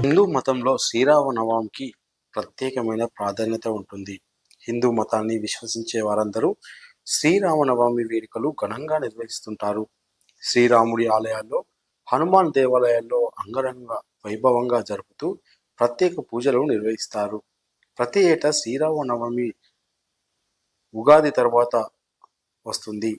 హిందూ మతంలో శ్రీరామనవమికి ప్రత్యేకమైన ప్రాధాన్యత ఉంటుంది. హిందూ మతాన్ని విశ్వసించే వారందరూ శ్రీరామనవమి వేడుకలు ఘనంగా నిర్వహిస్తుంటారు. శ్రీరాముడి ఆలయాల్లో హనుమాన్ దేవాలయాల్లో అంగరంగ వైభవంగా జరుపుతూ ప్రత్యేక పూజలు నిర్వహిస్తారు. ప్రతి ఏటా శ్రీరామనవమి ఉగాది తర్వాత వస్తుంది.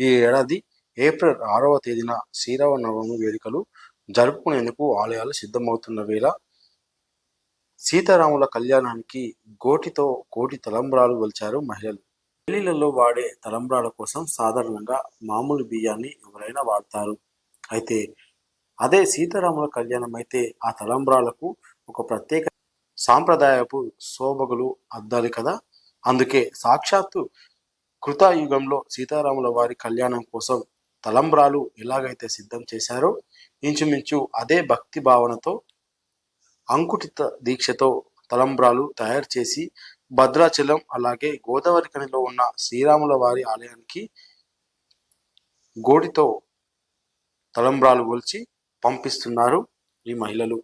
ఈ ఏడాది ఏప్రిల్ ఆరవ తేదీన శ్రీరామనవమి వేడుకలు జరుపుకునేందుకు ఆలయాలు సిద్ధమవుతున్న వేళ సీతారాముల కళ్యాణానికి గోటితో కోటి తలంబ్రాలు వలిచారు మహిళలు. పెళ్ళిళ్ళలో వాడే తలంబ్రాల కోసం సాధారణంగా మామూలు బియ్యాన్ని ఎవరైనా వాడతారు. అయితే అదే సీతారాముల కళ్యాణం అయితే ఆ తలంబ్రాలకు ఒక ప్రత్యేక సాంప్రదాయపు శోభగులు అద్దాలి కదా? అందుకే సాక్షాత్తు కృతాయుగంలో సీతారాముల వారి కళ్యాణం కోసం తలంబ్రాలు ఎలాగైతే సిద్ధం చేశారో ఇంచుమించు అదే భక్తి భావనతో అంకుటిత దీక్షతో తలంబ్రాలు తయారు చేసి భద్రాచలం అలాగే గోదావరి కనిలో ఉన్న శ్రీరాముల వారి ఆలయానికి గోడితో తలంబ్రాలు కొల్చి పంపిస్తున్నారు ఈ మహిళలు.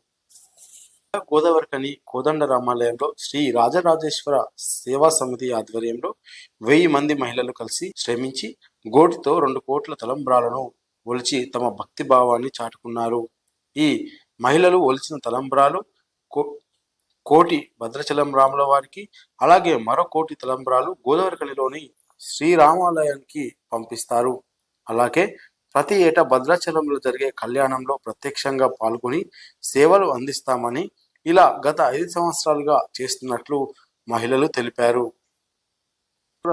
గోదావరి కని కోదండ రామాలయంలో శ్రీ రాజరాజేశ్వర సేవా సమితి ఆధ్వర్యంలో వెయ్యి మంది మహిళలు కలిసి శ్రమించి గోటితో రెండు కోట్ల తలంబ్రాలను ఒలిచి తమ భక్తి భావాన్ని చాటుకున్నారు. ఈ మహిళలు ఒలిచిన తలంబ్రాలు కో- కోటి భద్రాచలం రాముల వారికి అలాగే మరో కోటి తలంబ్రాలు గోదావరికనిలోని శ్రీరామాలయానికి పంపిస్తారు. అలాగే ప్రతి ఏటా భద్రాచలంలో జరిగే కళ్యాణంలో ప్రత్యక్షంగా పాల్గొని సేవలు అందిస్తామని ఇలా గత ఐదు సంవత్సరాలుగా చేస్తున్నట్లు మహిళలు తెలిపారు.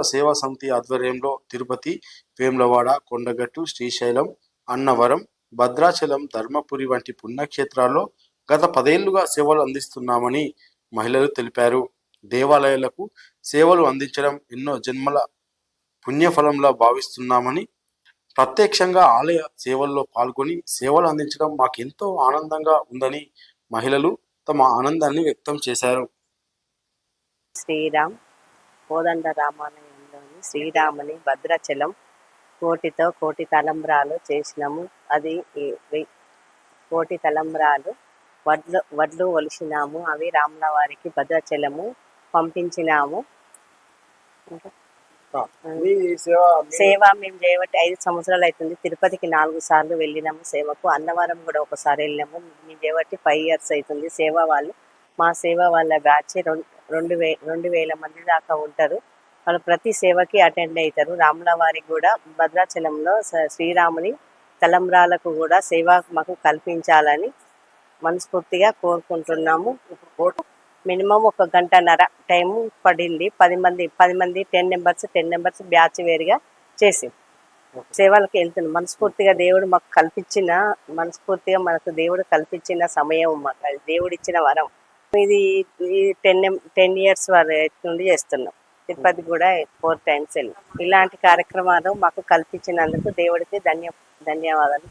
సేవా సమితి ఆధ్వర్యంలో తిరుపతి వేములవాడ కొండగట్టు శ్రీశైలం అన్నవరం భద్రాచలం ధర్మపురి వంటి పుణ్యక్షేత్రాల్లో గత పదేళ్ళుగా సేవలు అందిస్తున్నామని మహిళలు తెలిపారు. దేవాలయాలకు సేవలు అందించడం ఎన్నో జన్మల పుణ్యఫలంలా భావిస్తున్నామని ప్రత్యక్షంగా ఆలయ సేవల్లో పాల్గొని సేవలు అందించడం మాకెంతో ఆనందంగా ఉందని మహిళలు తమ ఆనందాన్ని వ్యక్తం చేశారు. శ్రీరామ్ కోదండ రామాలయంలోని శ్రీరాముని భద్రాచలం కోటితో కోటి తలంబ్రాలు చేసినాము. అది కోటి తలంబ్రాలు. వడ్లు వడ్లు ఒలిసినాము. అవి రాముల వారికి భద్రాచలము పంపించినాము. సేవ మేము చేయబట్టి ఐదు సంవత్సరాలు అవుతుంది తిరుపతికి నాలుగు సార్లు వెళ్ళినాము సేవకు. అన్నవరం కూడా ఒకసారి వెళ్ళినాము. మేము చేయబట్టి ఫైవ్ ఇయర్స్ అవుతుంది సేవ వాళ్ళు మా సేవ వాళ్ళ బ్యాచ్ రెండు రెండు వే రెండు వేల మంది దాకా ఉంటారు. వాళ్ళు ప్రతి సేవకి అటెండ్ అవుతారు రాముల వారికి కూడా భద్రాచలంలో స- శ్రీరాముని తలంబ్రాలకు కూడా సేవ మాకు కల్పించాలని మనస్ఫూర్తిగా కోరుకుంటున్నాము. మినిమం ఒక గంటన్నర టైం పడింది. పది మంది పది మంది ten numbers ten numbers batch వేరుగా చేసి సేవలకు వెళ్తున్నాం. మనస్ఫూర్తిగా దేవుడు మాకు కల్పించిన మనస్ఫూర్తిగా మనకు దేవుడు కల్పించిన సమయం మాకు. అది దేవుడు ఇచ్చిన వరం. ఇది ఈ టెన్ టెన్ ఇయర్స్ వరకు నుండి చేస్తున్నాం. తిరుపతి కూడా ఫోర్ టైమ్స్ వెళ్ళాం. ఇలాంటి కార్యక్రమాలు మాకు కల్పించినందుకు దేవుడికి ధన్య ధన్యవాదాలు.